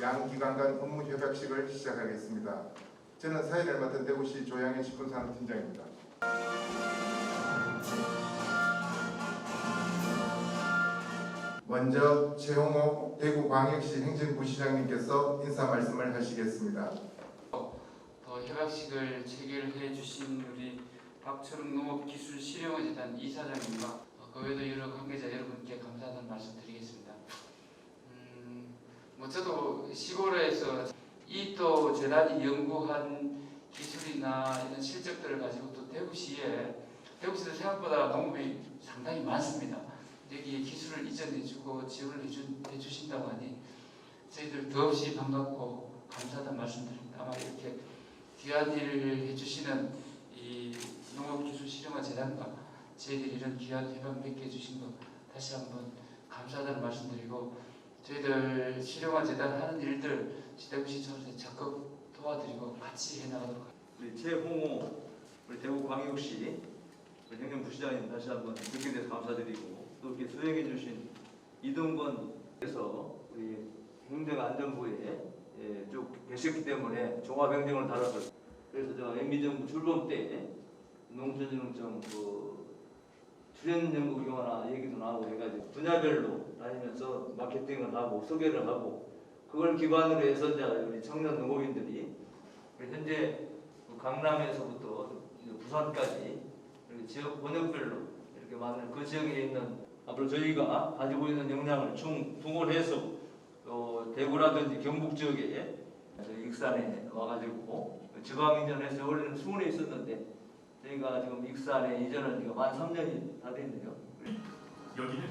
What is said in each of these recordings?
양 기관 간 업무 협약식을 시작하겠습니다. 저는 사회를 맡은 대구시 조양현 식품산업팀장입니다. 먼저 최홍호 대구광역시 행정부시장님께서 인사 말씀을 하시겠습니다. 더 협약식을 체결해 주신 우리 박철웅 농업기술실용재단 이사장님과 어, 그 외에도 여러 관계자 여러분께 감사하다는 말씀드리겠습니다. 음, 뭐 저도 시골에서 이 또 재단이 연구한 기술이나 이런 실적들을 가지고 또 대구시에 대구시도 생각보다 농업이 상당히 많습니다. 여기에 기술을 이전해주고 지원을 해주, 해주신다고 하니 저희들 더없이 반갑고 감사하다는 말씀드립니다. 아마 이렇게 귀한 일을 해주시는 이 농업기술실용화 재단과 저희들이 이런 귀한 협약 맺게 해주신 거 다시 한번 감사하다는 말씀드리고 저희들 실용화 재단 하는 일들 시대구시 전에 적극 도와드리고 같이 해나가도록 우리 최홍호 우리 대구광역시 우리 행정 부시장님 다시 한번 이렇게 대해서 감사드리고 또 이렇게 수행해 주신 이동건께서 우리 행정안전부에 예, 쭉 계셨기 때문에 종합행정을 다뤄서 그래서 저 MB정부 출범 때 농촌진흥청 그 출연 연구 경화나 얘기도 나오고 해가지고 분야별로 다니면서 마케팅을 하고 소개를 하고 그걸 기반으로 해서 이제 우리 청년 농업인들이 현재 그 강남에서부터 부산까지 이렇게 지역 번역별로 이렇게 많은 그 지역에 있는 앞으로 저희가 가지고 있는 역량을 총 동원해서 또 대구라든지 경북 지역에 저희 익산에 와가지고 지방 이전해서 원래는 수원에 있었는데 저희가 지금 익산에 이전한 지가 만 3년이 다 됐네요. 여기는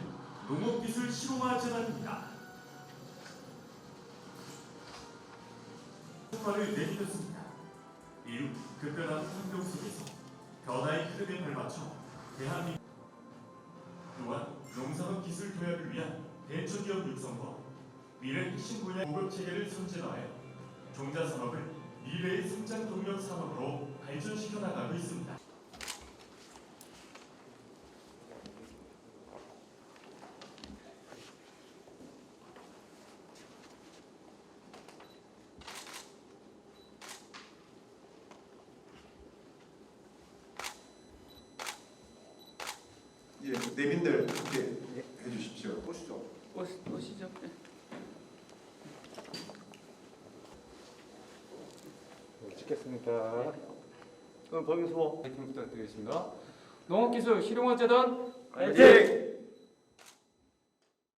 농업기술 실용화 재단입니다. 효과를 내리렸습니다. 이후 급변하는 환경 속에서 변화의 흐름에 발맞춰 대한민국 또한 농산업 기술 도약을 위한 벤처기업 육성과 미래 핵심 분야 고급 체계를 선진화해 종자 산업을 미래의 성장 동력 산업으로 발전시켜 나가고 있습니다. 예, 내빈들 함께 해주십시오. 보시죠. 오시죠. 찍겠습니다. 그럼 거기서 파이팅 부탁드리겠습니다. 농업기술 실용화재단 화이팅!